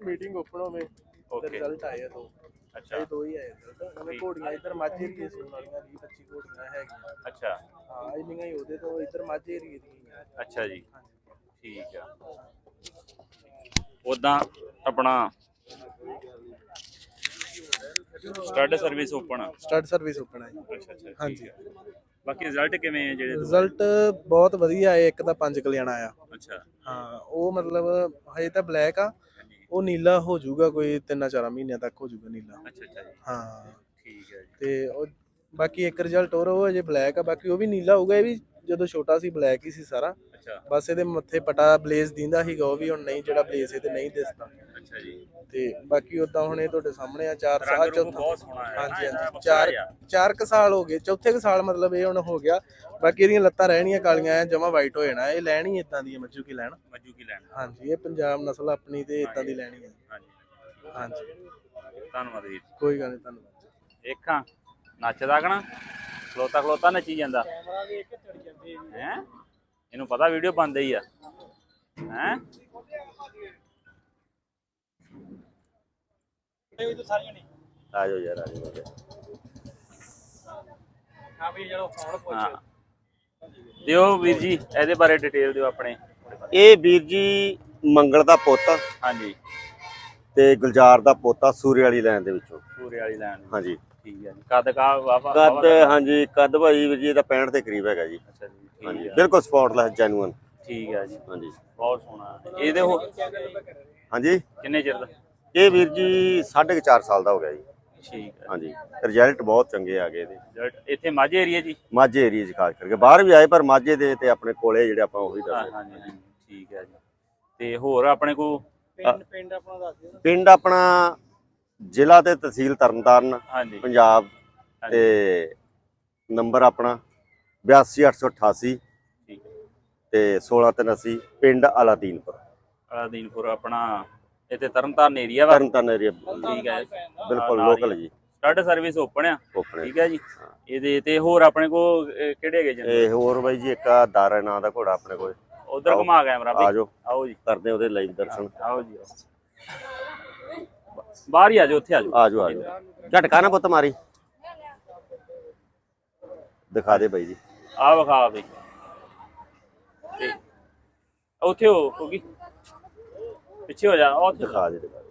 Speaker 2: ਮੀਟਿੰਗ ਓਪਨ ਹੋਵੇ
Speaker 1: Okay.
Speaker 2: ਰਿਜ਼ਲਟ ਆਏ ਆ ਦੋ।
Speaker 1: ਅੱਛਾ।
Speaker 2: ਇਹ ਦੋ ਹੀ ਆਏ ਰਿਜ਼ਲਟ ਨਵੇਂ ਘੋੜੀਆਂ ਇੱਧਰ ਮਾਝੇ ਏਰੀਏ ਸੂਣ ਵਾਲੀਆਂ 20 25 ਘੋੜੀਆਂ ਹੈਗੀਆਂ।
Speaker 1: ਅੱਛਾ।
Speaker 2: ਹਾਂ ਇੰਨੀਆਂ ਹੀ ਉਹਦੇ ਤੋਂ ਇੱਧਰ ਮਾਝੇ ਏਰੀਏ ਦੀਆਂ ਹੀ ਆ।
Speaker 1: ਅੱਛਾ ਜੀ। ਠੀਕ ਆ। ਉਦਾਂ ਆਪਣਾ stud service open
Speaker 2: stud service open ਹੈ ਜੀ।
Speaker 1: ਅੱਛਾ ਅੱਛਾ ਠੀਕ
Speaker 2: ਹਾਂਜੀ।
Speaker 1: ਆ। ਬਾਕੀ ਰਿਜ਼ਲਟ ਕਿਵੇਂ ਆ ਜਿਹੜੇ ਦੋ?
Speaker 2: ਰਿਜ਼ਲਟ ਬਹੁਤ ਵਧੀਆ ਆਏ ਇੱਕ ਤਾਂ ਪੰਜ ਕਲਿਆਣਾ ਆ
Speaker 1: ਅੱਛਾ।
Speaker 2: ਹਾਂ ਉਹ ਮਤਲਬ ਹਜੇ ਤਾਂ ਬਲੈਕ ਆ। ਉਹ ਨੀਲਾ ਹੋ ਜਾਊਗਾ ਕੋਈ ਤਿੰਨਾਂ ਚਾਰਾਂ ਮਹੀਨਿਆਂ ਤੱਕ ਹੋ ਜਾਊਗਾ ਨੀਲਾ।
Speaker 1: ਅੱਛਾ ਅੱਛਾ। ਜੀ
Speaker 2: ਹਾਂ।
Speaker 1: ਠੀਕ ਹੈ ਜੀ।
Speaker 2: ਤੇ ਉਹ ਬਾਕੀ ਇੱਕ ਰਿਜ਼ਲਟ ਹੋਰ ਉਹ ਅਜੇ ਬਲੈਕ ਆ। ਬਾਕੀ ਉਹ ਵੀ ਨੀਲਾ ਹੋਊਗਾ ਇਹ ਵੀ ਜਦੋਂ ਛੋਟਾ ਸੀ ਬਲੈਕ ਹੀ ਸੀ ਸਾਰਾ।
Speaker 1: ਅੱਛਾ।
Speaker 2: ਬਸ ਇਹਦੇ ਮੱਥੇ ਪਟਾ ਬਲੇਜ਼ ਦਿੰਦਾ ਸੀਗਾ ਉਹ ਵੀ ਹੁਣ ਨਹੀਂ ਜਿਹੜਾ ਬਲੇਜ਼ ਇਹਦੇ ਨਹੀਂ ਦਿਸਦਾ।
Speaker 1: ਅੱਛਾ ਜੀ।
Speaker 2: ਤੇ ਬਾਕੀ ਉਦਾਂ ਹੁਣ ਇਹ ਤੁਹਾਡੇ ਸਾਹਮਣੇ ਆ 4
Speaker 1: ਰੰਗ
Speaker 2: ਸਾਲ ਚੌਥਾ
Speaker 1: ਬਹੁਤ ਸੋਹਣਾ ਹੈ।
Speaker 2: ਹਾਂਜੀ ਹਾਂਜੀ। ਕ ਸਾਲ ਹੋ ਗਏ। ਚੌਥੇ ਕ ਸਾਲ ਮਤਲਬ ਇਹ ਹੁਣ ਹੋ ਗਿਆ। ਬਾਕੀ ਇਹਦੀਆਂ ਲੱਤਾਂ ਰਹਿਣੀਆਂ ਕਾਲੀਆਂ ਐ ਜਮਾ ਵਾਈਟ ਹੋ ਜਾਣਾ। ਇਹ ਲੈਣੀ ਇਦਾਂ ਦੀ ਹੈ ਮੱਜੂ ਕੀ ਲੈਣ?
Speaker 1: ਮੱਜੂ ਕੀ ਲੈਣਾ?
Speaker 2: ਹਾਂਜੀ ਇਹ ਪੰਜਾਬ ਨਸਲ ਆਪਣੀ ਤੇ ਇਦਾਂ ਦੀ ਲੈਣੀ ਹੈ
Speaker 1: ਹਾਂਜੀ।
Speaker 2: ਹਾਂਜੀ।
Speaker 1: ਧੰਨਵਾਦ ਵੀਰ
Speaker 2: ਕੋਈ ਗੱਲ ਨਹੀਂ ਧੰਨਵਾਦ।
Speaker 1: ਦੇਖਾਂ ਨੱਚਦਾ ਕਣਾ? ਖਲੋਤਾ ਖਲੋਤਾ ਨੱਚੀ ਜਾਂਦਾ।
Speaker 3: ਕੈਮਰਾ ਵੇਖ ਕੇ ਚੜ ਜਾਂਦੇ
Speaker 1: ਹੈ? ਇਹਨੂੰ ਪਤਾ ਵੀਡੀਓ ਬੰਦ ਹੀ ਆ। ਹੈ?
Speaker 3: ਇਹ ਤਾਂ ਸਾਰੀਆਂ ਨੇ।
Speaker 1: ਆ ਜਾਓ ਯਾਰ ਆ ਜਾਓ
Speaker 3: ਹਾਂ ਵੀ ਹੁਣ
Speaker 1: ਹਾਂ।
Speaker 3: ਪੁੱਛ
Speaker 1: ਦਿਓ ਵੀਰ ਜੀ ਇਹਦੇ ਬਾਰੇ ਡਿਟੇਲ ਦਿਓ ਆਪਣੇ।
Speaker 6: ਇਹ ਵੀਰ ਜੀ ਮੰਗਲ ਦਾ ਪੁੱਤ।
Speaker 1: ਹਾਂਜੀ।
Speaker 6: ਤੇ ਗੁਲਜ਼ਾਰ ਦਾ ਪੋਤਾ ਸੂਰੇ ਵਾਲੀ ਲਾਈਨ ਦੇ ਵਿੱਚੋਂ।
Speaker 1: ਸੂਰੇ ਵਾਲੀ ਲਾਈਨ
Speaker 6: ਹਾਂਜੀ।
Speaker 1: ਠੀਕ ਹੈ ਜੀ। ਕਦ ਕਾ ਵਾਵਾ
Speaker 6: ਕੱਦ ਹਾਂਜੀ ਕੱਦ ਭਾਈ ਵੀਰ ਜੀ ਇਹਦਾ 65 ਦੇ ਕਰੀਬ ਹੈਗਾ ਜੀ।
Speaker 1: ਅੱਛਾ ਜੀ ਠੀਕ
Speaker 6: ਹਾਂਜੀ
Speaker 1: ਹੈ
Speaker 6: ਬਿਲਕੁਲ ਸਪੌਟਲੈਸ ਜੈਨੂਅਨ
Speaker 1: ਠੀਕ ਹੈ ਜੀ।
Speaker 6: ਹਾਂਜੀ।
Speaker 1: ਬਹੁਤ ਸੋਹਣਾ। ਇਹਦੇ ਹੋ
Speaker 6: ਹਾਂਜੀ?
Speaker 1: ਕਿੰਨੇ ਚਿਰ ਦਾ?
Speaker 6: ਇਹ ਵੀਰ ਜੀ 4.5 ਸਾਲ ਦਾ ਹੋ ਗਿਆ ਜੀ।
Speaker 1: ਠੀਕ ਹੈ।
Speaker 6: ਹਾਂਜੀ। ਰਿਜ਼ਲਟ ਬਹੁਤ ਚੰਗੇ ਆ ਗਏ ਇਹਦੇ।
Speaker 1: ਰਿਜ਼ਲਟ ਇੱਥੇ ਮਾਝੇ ਏਰੀਆ ਜੀ?
Speaker 6: ਮਾਝੇ ਏਰੀਆ 'ਚ ਖਾਸ ਕਰਕੇ। ਬਾਹਰ ਵੀ ਆਏ ਪਰ ਮਾਝੇ ਦੇ ਤੇ ਆਪਣੇ ਕੋਲੇ ਜਿਹੜੇ ਆਪਾਂ ਉਹੀ
Speaker 1: ਹਾਂ
Speaker 6: ਦੱਸੇ
Speaker 1: ਹਾਂਜੀ ਹਾਂਜੀ। ਠੀਕ ਹੈ ਜੀ। ਤੇ ਹੋਰ ਆਪਣੇ ਕੋ
Speaker 3: ਪਿੰਡ ਪਿੰਡ ਆਪਣਾ ਦੱਸ ਦਿਓ।
Speaker 6: ਪਿੰਡ ਆਪਣਾ ਜ਼ਿਲ੍ਹਾ ਤੇ ਤਹਿਸੀਲ ਤਰਨਤਾਰਨ
Speaker 1: ਹਾਂਜੀ।
Speaker 6: ਪੰਜਾਬ ਤੇ ਨੰਬਰ ਆਪਣਾ 82888
Speaker 1: ਠੀਕ ਹੈ।
Speaker 6: ਤੇ 1680 ਪਿੰਡ ਅਲਾਦੀਨਪੁਰ।
Speaker 1: ਅਲਾਦੀਨਪੁਰ ਆਪਣਾ ਇੱਥੇ ਤਰਨਤਾਰਨ ਏਰੀਆ ਵਾ।
Speaker 6: ਤਰਨਤਾਰਨ ਏਰੀਆ
Speaker 1: ਠੀਕ ਹੈ
Speaker 6: ਬਿਲਕੁਲ ਲੋਕਲ ਜੀ।
Speaker 1: ਸਟਾਰਟ ਸਰਵਿਸ ਓਪਨ ਆ।
Speaker 6: ਓਪਨ
Speaker 1: ਠੀਕ ਹੈ ਜੀ। ਇਹਦੇ ਤੇ ਹੋਰ ਆਪਣੇ ਕੋ ਕਿਹੜੇ ਹੈਗੇ ਜੀ
Speaker 6: ਇਹ ਹੋਰ ਬਾਈ ਜੀ ਇੱਕ ਆ ਦਾਰਾ ਨਾਂ ਦਾ ਘੋੜਾ ਆਪਣੇ ਕੋਲ।
Speaker 1: ਉਧਰ ਘੁਮਾ ਕੈਮਰਾ
Speaker 6: ਆ
Speaker 1: ਵੀ
Speaker 6: ਜਾਓ
Speaker 1: ਆਓ ਜੀ।
Speaker 6: ਕਰਦੇ ਉਹਦੇ ਲਾਈਵ ਦਰਸ਼ਨ।
Speaker 1: ਆਓ ਜੀ। ਬਾਹਰ ਹੀ ਆ ਜਾਓ ਉੱਥੇ ਆ ਜਾਓ
Speaker 6: ਆ ਜਾਓ ਆ ਜਾਓ ਝਟਕਾ ਨਾ ਪੁੱਤ ਮਾਰੀ। ਦਿਖਾ ਦੇ ਬਾਈ ਜੀ।
Speaker 1: ਆ ਵਿਖਾ ਬਈ। ਤੇ ਉੱਥੇ ਹੋ ਕਿਉਂਕਿ ਪਿੱਛੇ ਹੋ ਜਾ ਉਹ ਉੱਥੇ
Speaker 6: ਦਿਖਾ ਦੇ ਦਿਖਾ ਦੇ।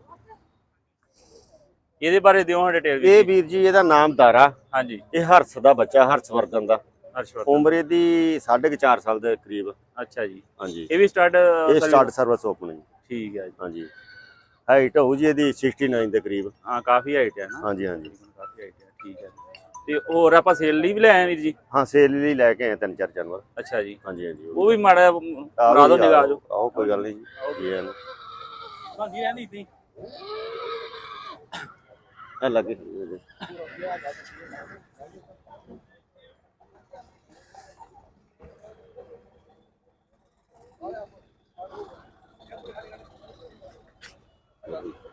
Speaker 1: ਇਹਦੇ ਬਾਰੇ ਦਿਓ ਹਾਂ ਡਿਟੇਲ
Speaker 6: ਇਹ ਵੀਰ ਜੀ ਇਹਦਾ ਨਾਮ ਦਾਰਾ।
Speaker 1: ਹਾਂਜੀ।
Speaker 6: ਇਹ ਹਰਸ ਦਾ ਬੱਚਾ ਹਰਸ਼ਵਰਧਨ ਦਾ।
Speaker 1: ਹਰਸ਼ਵਰਧਨ
Speaker 6: ਉਮਰ ਇਹਦੀ 4.5 ਸਾਲ ਦੇ ਕਰੀਬ।
Speaker 1: ਅੱਛਾ ਜੀ।
Speaker 6: ਹਾਂਜੀ।
Speaker 1: ਇਹ ਵੀ ਸਟਾਰਟ
Speaker 6: ਇਹ ਸਟਾਰਟ ਸਰਵਿਸ ਓਪਨ ਜੀ
Speaker 1: ਠੀਕ ਹੈ ਜੀ।
Speaker 6: ਹਾਂਜੀ। ਹਾਈਟ ਹੋਊ ਜੀ ਇਹਦੀ 69 ਦੇ ਕਰੀਬ।
Speaker 1: ਹਾਂ ਕਾਫੀ ਹਾਈਟ ਹੈ ਨਾ।
Speaker 6: ਹਾਂਜੀ ਹਾਂਜੀ।
Speaker 1: ਕਾਫੀ ਹਾਈਟ ਹੈ ਠੀਕ ਹੈ। ਤੇ ਹੋਰ ਆਪਾਂ ਸੇਲ ਲਈ ਵੀ ਲੈ ਆਏ ਵੀਰ ਜੀ?
Speaker 6: ਹਾਂ ਸੇਲ ਲਈ ਲੈ ਕੇ ਆਏ ਤਿੰਨ ਚਾਰ ਜਾਨਵਰ।
Speaker 1: ਅੱਛਾ ਜੀ।
Speaker 6: ਹਾਂਜੀ ਹਾਂਜੀ।
Speaker 1: ਉਹ ਵੀ ਮਾੜਾ ਬਣਾ ਦਿਓ ਨਿਗਾਹ ਜੋ।
Speaker 6: ਆਓ ਕੋਈ ਗੱਲ ਨਹੀਂ ਜੀ। ਜੀ
Speaker 3: ਬੰਦੀ ਰਹਿੰਦੀ ਤੀ
Speaker 6: ਇਹ ਲੱਗੇ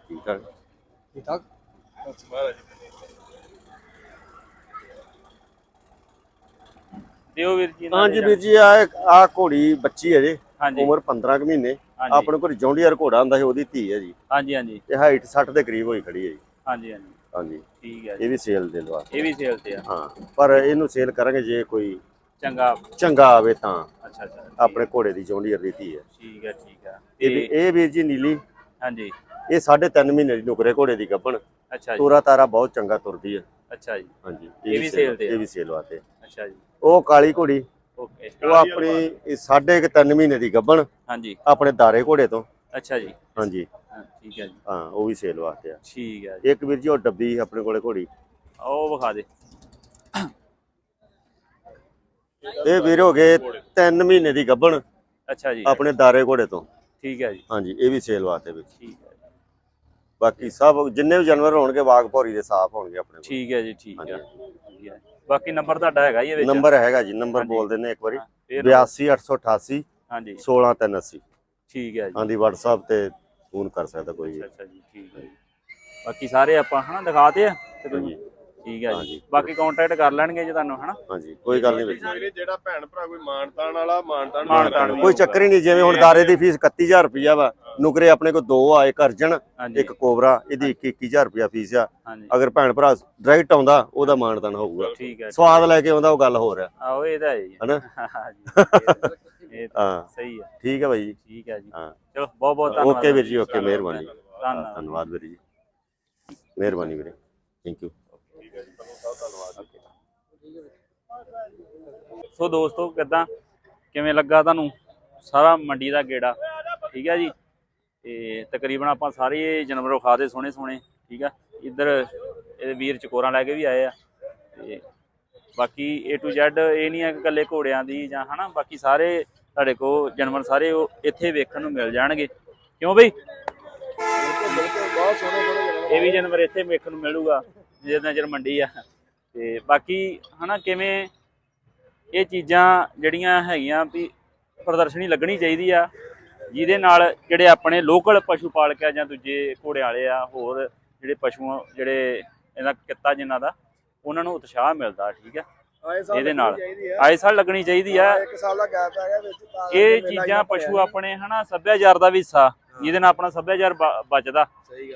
Speaker 6: ਠੀਕ
Speaker 2: ਠੀਕ? ਠਾਕ
Speaker 1: ਦਿਓ ਵੀਰ ਜੀ ਇਹਨਾਂ
Speaker 6: ਹਾਂਜੀ ਵੀਰ ਜੀ ਆ ਆ ਘੋੜੀ ਬੱਚੀ ਹੈ ਜੀ
Speaker 1: ਹਾਂਜੀ।
Speaker 6: ਉਮਰ 15 ਕੁ ਮਹੀਨੇ। ਆਪਣੇ ਕੋਲ ਜੌਂਡੀਅਰ ਘੋੜਾ ਹੁੰਦਾ ਸੀ ਉਹਦੀ ਧੀ ਹੈ ਜੀ।
Speaker 1: ਹਾਂਜੀ ਹਾਂਜੀ।
Speaker 6: ਤੇ ਹਾਈਟ 60 ਦੇ ਕਰੀਬ ਹੋਈ ਖੜੀ ਹੈ ਜੀ।
Speaker 1: ਹਾਂਜੀ ਹਾਂਜੀ।
Speaker 6: ਹਾਂਜੀ।
Speaker 1: ਠੀਕ ਹੈ
Speaker 6: ਇਹ ਵੀ ਸੇਲ ਦੇ ਲਵਾ
Speaker 1: ਇਹ ਵੀ ਸੇਲ ਤੇ ਆ।
Speaker 6: ਹਾਂ ਪਰ ਇਹਨੂੰ ਸੇਲ ਕਰਾਂਗੇ ਜੇ ਕੋਈ
Speaker 1: ਚੰਗਾ।
Speaker 6: ਚੰਗਾ ਆਵੇ ਤਾਂ।
Speaker 1: ਅੱਛਾ ਅੱਛਾ
Speaker 6: ਆਪਣੇ ਘੋੜੇ ਦੀ ਜੌਂਡੀਅਰ ਦੀ ਧੀ ਹੈ।
Speaker 1: ਠੀਕ ਹੈ ਠੀਕ ਹੈ।
Speaker 6: ਇਹ ਵੀ ਇਹ ਵੀਰ ਜੀ ਨੀਲੀ।
Speaker 1: ਹਾਂਜੀ।
Speaker 6: ਇਹ 3.5 ਮਹੀਨੇ ਦੀ ਨੁਕਰੇ ਘੋੜੇ ਦੀ ਗੱਭਣ।
Speaker 1: ਅੱਛਾ ਜੀ।
Speaker 6: ਤੋਰਾ ਤਾਰਾ ਬਹੁਤ ਚੰਗਾ ਤੁਰਦੀ ਹੈ।
Speaker 1: ਅੱਛਾ ਜੀ।
Speaker 6: ਹਾਂਜੀ
Speaker 1: ਇਹ ਵੀ sale ਤੇ ਆ।
Speaker 6: ਇਹ ਵੀ ਸੇਲ ਵਾਸਤੇ
Speaker 1: ਅੱਛਾ ਜੀ।
Speaker 6: ਉਹ ਕਾਲੀ ਘੋੜੀ।
Speaker 1: ਓਕੇ
Speaker 6: ਉਹ ਆਪਣੀ ਸਾਢੇ ਕੁ ਤਿੰਨ ਮਹੀਨੇ ਦੀ ਗੱਭਣ
Speaker 1: ਹਾਂਜੀ।
Speaker 6: ਆਪਣੇ ਦਾਰੇ ਘੋੜੇ ਤੋਂ।
Speaker 1: ਅੱਛਾ ਜੀ।
Speaker 6: ਹਾਂਜੀ।
Speaker 1: ਹਾਂ, ਠੀਕ ਹੈ ਜੀ।
Speaker 6: ਹਾਂ ਉਹ ਵੀ ਸੇਲ ਵਾਸਤੇ ਆ।
Speaker 1: ਠੀਕ ਹੈ ਜੀ।
Speaker 6: ਇੱਕ ਵੀਰ ਜੀ ਉਹ ਡੱਬੀ ਆਪਣੇ ਕੋਲੇ ਘੋੜੀ।
Speaker 1: ਉਹ ਵਿਖਾ ਦੇ।
Speaker 6: ਇਹ ਵੀਰ ਹੋ ਗਏ ਤਿੰਨ ਮਹੀਨੇ ਦੀ ਗੱਭਣ
Speaker 1: ਅੱਛਾ ਜੀ।
Speaker 6: ਆਪਣੇ ਦਾਰੇ ਘੋੜੇ ਤੋਂ।
Speaker 1: ਠੀਕ ਹੈ ਜੀ।
Speaker 6: ਹਾਂਜੀ ਇਹ ਵੀ ਸੇਲ ਵਾਸਤੇ ਵਿੱਚ
Speaker 1: ਠੀਕ।
Speaker 6: ਬਾਕੀ ਸਭ ਜਿੰਨੇ ਵੀ ਜਾਨਵਰ ਹੋਣਗੇ ਵਾਗ ਭੌਰੀ ਦੇ ਸਾਫ਼ ਹੋਣਗੇ ਆਪਣੇ ਕੋਲ।
Speaker 1: ਠੀਕ ਹੈ ਜੀ ਠੀਕ ਹੈ।
Speaker 6: ਹਾਂਜੀ।
Speaker 1: ਬਾਕੀ ਨੰਬਰ ਤੁਹਾਡਾ ਹੈਗਾ ਹੀ ਇਹ ਵਿੱਚ?
Speaker 6: ਨੰਬਰ ਹੈਗਾ ਜੀ ਨੰਬਰ
Speaker 1: ਹਾਂਜੀ।
Speaker 6: ਬੋਲ ਦਿੰਨੇ ਇੱਕ ਵਾਰੀ।
Speaker 1: ਹਾਂ, ਫਿਰ
Speaker 6: 82888
Speaker 1: ਹਾਂਜੀ।
Speaker 6: 16380
Speaker 1: ਠੀਕ ਹੈ ਜੀ।
Speaker 6: ਹਾਂਜੀ WhatsApp ਤੇ ਫੋਨ ਕਰ ਸਕਦਾ ਕੋਈ ਵੀ।
Speaker 1: ਅੱਛਾ ਅੱਛਾ ਜੀ ਠੀਕ ਹੈ ਜੀ। ਬਾਕੀ ਸਾਰੇ ਆਪਾਂ ਹਨਾ ਦਿਖਾਤੇ ਆ ਤਕਰੀਬਨ? ਠੀਕ ਹੈ ਜੀ। ਬਾਕੀ ਕੰਟੈਕਟ ਕਰ ਲੈਣਗੇ ਜੀ ਤੁਹਾਨੂੰ ਹਨਾ?
Speaker 6: ਹਾਂਜੀ ਕੋਈ ਗੱਲ ਨਹੀਂ ਵੀਰ ਜੀ
Speaker 2: ਵੀਰੇ ਜਿਹੜਾ ਭੈਣ ਭਰਾ ਕੋਈ ਮਾਨਤਾਨ ਵਾਲਾ ਮਾਨਤਾਨ
Speaker 1: ਮਾਨਤਾਨ
Speaker 6: ਕੋਈ ਚੱਕਰ ਹੀ ਨਹੀਂ ਜਿਵੇਂ ਹੁਣ ਦਾਰੇ ਦੀ ਫੀਸ 31000 ਰੁਪਇਆ ਵਾ ਨੁਕਰੇ ਆਪਣੇ ਕੋਲ ਦੋ ਆ ਇੱਕ ਅਰਜਨ
Speaker 1: ਹਾਂਜੀ।
Speaker 6: ਇੱਕ ਕੋਬਰਾ ਇਹਦੀ 21000 ਰੁਪਇਆ ਫੀਸ ਆ।
Speaker 1: ਹਾਂਜੀ।
Speaker 6: ਅਗਰ ਭੈਣ ਭਰਾ ਡਾਇਰੈਕਟ ਆਉਂਦਾ ਉਹਦਾ ਮਾਨਤਾਨ ਹੋਊਗਾ।
Speaker 1: ਠੀਕ ਹੈ
Speaker 6: ਸਵਾਦ ਲੈ ਕੇ ਆਉਂਦਾ ਉਹ ਗੱਲ ਹੋਰ ਆ।
Speaker 1: ਆਹੋ ਇਹ ਤਾਂ ਹੈ ਜੀ।
Speaker 6: ਹਨਾ?
Speaker 1: ਹਾਂਜੀ ਇਹ ਤਾਂ
Speaker 6: ਹਾਂ
Speaker 1: ਸਹੀ ਹੈ
Speaker 6: ਠੀਕ ਹੈ ਭਾਈ ਜੀ।
Speaker 1: ਠੀਕ ਹੈ ਜੀ।
Speaker 6: ਹਾਂ।
Speaker 1: ਚਲੋ ਬਹੁਤ ਬਹੁਤ ਧੰਨਵਾਦ
Speaker 6: ਓਕੇ ਵੀਰ ਜੀ ਓਕੇ ਮਿਹਰਬਾਨੀ।
Speaker 1: ਧੰਨਵਾਦ।
Speaker 6: ਧੰਨਵਾਦ ਵੀਰ ਜੀ। ਮਿਹਰਬਾਨੀ ਵੀਰੇ। ਥੈਂਕ ਯੂ
Speaker 1: ਸੋ ਦੋਸਤੋ ਕਿਦਾਂ? ਕਿਵੇਂ ਲੱਗਾ ਤੁਹਾਨੂੰ ਸਾਰਾ ਮੰਡੀ ਦਾ ਗੇੜਾ? ਠੀਕ ਹੈ ਜੀ? ਤੇ ਤਕਰੀਬਨ ਆਪਾਂ ਸਾਰੇ ਜਾਨਵਰ ਵਿਖਾਦੇ ਸੋਹਣੇ ਸੋਹਣੇ ਠੀਕ ਆ? ਇੱਧਰ ਇਹ ਵੀਰ ਚਕੋਰਾਂ ਲੈ ਕੇ ਵੀ ਆਏ ਆ। ਤੇ ਬਾਕੀ A to Z ਇਹ ਨਹੀਂ ਹੈ ਕਿ ਇਕੱਲੇ ਘੋੜਿਆਂ ਦੀ ਜਾਂ ਹਨਾ ਬਾਕੀ ਸਾਰੇ ਤੁਹਾਡੇ ਕੋਲ ਜਾਨਵਰ ਸਾਰੇ ਉਹ ਇੱਥੇ ਵੇਖਣ ਨੂੰ ਮਿਲ ਜਾਣਗੇ। ਕਿਉਂ ਬਈ? ਇਹ ਵੀ ਜਾਨਵਰ ਇੱਥੇ ਵੇਖਣ ਨੂੰ ਮਿਲੂਗਾ ਜੇ ਨਜ਼ਰ ਮੰਡੀ ਆ। ਤੇ ਬਾਕੀ ਹਨਾ ਕਿਵੇਂ ਇਹ ਚੀਜ਼ਾਂ ਜਿਹੜੀਆਂ ਹੈਗੀਆਂ ਵੀ ਪ੍ਰਦਰਸ਼ਨੀ ਲੱਗਣੀ ਚਾਹੀਦੀ ਆ, ਜਿਹਦੇ ਨਾਲ ਜਿਹੜੇ ਆਪਣੇ ਲੋਕਲ ਪਸ਼ੂ ਪਾਲਕ ਆ ਜਾਂ ਦੂਜੇ ਘੋੜੇ ਵਾਲੇ ਆ, ਹੋਰ ਜਿਹੜੇ ਪਸ਼ੂ ਜਿਹੜੇ ਇਹਦਾ ਕਿੱਤਾ ਜਿਨ੍ਹਾਂ ਦਾ, ਉਹਨਾਂ ਨੂੰ ਉਤਸ਼ਾਹ ਮਿਲਦਾ, ਠੀਕ ਆ। ਇਹਦੇ ਨਾਲ। ਆਏ ਸਾਲ ਲੱਗਣੀ ਚਾਹੀਦੀ ਆ।
Speaker 2: ਇੱਕ ਸਾਲ ਦਾ ਗੈਪ ਆ ਗਿਆ ਵਿੱਚ ਤਾਂ
Speaker 1: ਇਹ ਚੀਜ਼ਾਂ ਪਸ਼ੂ ਆਪਣੇ ਹਨਾ ਸੱਭਿਆਚਾਰ ਦਾ ਵੀ ਹਿੱਸਾ ਜਿਹਦੇ ਨਾਲ ਆਪਣਾ ਸੱਭਿਆਚਾਰ ਬਚਦਾ।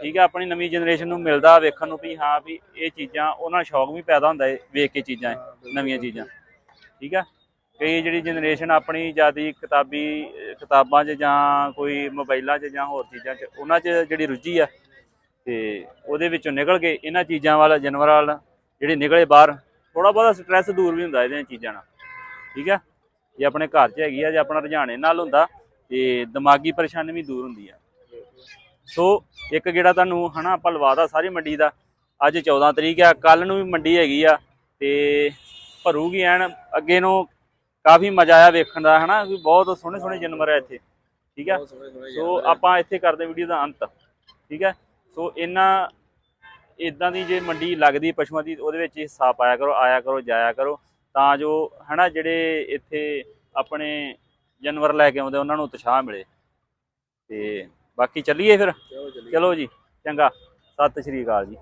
Speaker 1: ਠੀਕ ਹੈ ਆਪਣੀ ਨਵੀਂ ਜਨਰੇਸ਼ਨ ਨੂੰ ਮਿਲਦਾ ਵੇਖਣ ਨੂੰ ਵੀ ਹਾਂ ਵੀ ਇਹ ਚੀਜ਼ਾਂ ਉਹਨਾਂ ਸ਼ੌਕ ਵੀ ਪੈਦਾ ਹੁੰਦਾ ਹੈ ਵੇਖ ਕੇ ਚੀਜ਼ਾਂ ਨਵੀਆਂ ਚੀਜ਼ਾਂ। ਠੀਕ ਆ? ਕਈ ਜਿਹੜੀ ਜਨਰੇਸ਼ਨ ਆਪਣੀ ਜਿਆਦੀ ਕਿਤਾਬੀ ਕਿਤਾਬਾਂ 'ਚ ਜਾਂ ਕੋਈ ਮੋਬਾਈਲਾਂ 'ਚ ਜਾਂ ਹੋਰ ਚੀਜ਼ਾਂ 'ਚ ਉਹਨਾਂ 'ਚ ਜਿਹੜੀ ਰੁਚੀ ਆ ਤੇ ਉਹਦੇ ਵਿੱਚੋਂ ਨਿਕਲ ਕੇ ਇਹਨਾਂ ਚੀਜ਼ਾਂ ਵੱਲ ਜਾਨਵਰਾਂ ਵੱਲ ਜਿਹੜੇ ਨਿਕਲੇ ਬਾਹਰ ਥੋੜਾ ਬਹੁਤਾ ਸਟ੍ਰੈਸ ਦੂਰ ਵੀ ਹੁੰਦਾ ਇਹਦੀਆਂ ਚੀਜ਼ਾਂ ਨਾਲ ਠੀਕ ਆ ਜੇ ਆਪਣੇ ਘਰ 'ਚ ਹੈਗੀ ਆ ਜੇ ਆਪਣਾ ਰੁਝਾਨ ਨਾਲ ਹੁੰਦਾ ਤੇ ਦਿਮਾਗੀ ਪਰੇਸ਼ਾਨੀ ਵੀ ਦੂਰ ਹੁੰਦੀ ਆ। ਸੋ ਇੱਕ ਗੇੜਾ ਤੁਹਾਨੂੰ ਹਨਾ ਆਪਾਂ ਲਵਾਦਾ ਸਾਰੀ ਮੰਡੀ ਦਾ। ਅੱਜ 14 ਤਰੀਕ ਆ ਕੱਲ ਨੂੰ ਵੀ ਮੰਡੀ ਹੈਗੀ ਆ ਤੇ ਭਰੂਗੀ ਐਨ ਅੱਗੇ ਨੂੰ ਕਾਫੀ ਮਜ਼ਾ ਆਇਆ ਵੇਖਣ ਦਾ ਹਨਾ ਵੀ ਬਹੁਤ ਸੋਹਣੇ ਸੋਹਣੇ ਜਾਨਵਰ ਆ ਇੱਥੇ ਠੀਕ ਆ ਸੋ ਆਪਾਂ ਇੱਥੇ ਕਰਦੇ ਵੀਡੀਓ ਦਾ ਅੰਤ ਠੀਕ ਹੈ? ਸੋ ਇਹਨਾਂ ਇਦਾਂ ਦੀ ਜੇ ਮੰਡੀ ਲੱਗਦੀ ਪਸ਼ੂਆਂ ਦੀ ਉਹਦੇ ਵਿੱਚ ਹਿੱਸਾ ਪਾਇਆ ਕਰੋ ਆਇਆ ਕਰੋ ਜਾਇਆ ਕਰੋ। ਤਾਂ ਜੋ ਹਨਾ ਜਿਹੜੇ ਇੱਥੇ ਆਪਣੇ ਜਾਨਵਰ ਲੈ ਕੇ ਆਉਂਦੇ ਉਹਨਾਂ ਨੂੰ ਉਤਸ਼ਾਹ ਮਿਲੇ। ਤੇ ਬਾਕੀ ਚੱਲੀਏ ਫਿਰ? ਚਲੋ ਜੀ ਚੰਗਾ। ਸਤਿ ਸ਼੍ਰੀ ਅਕਾਲ ਜੀ।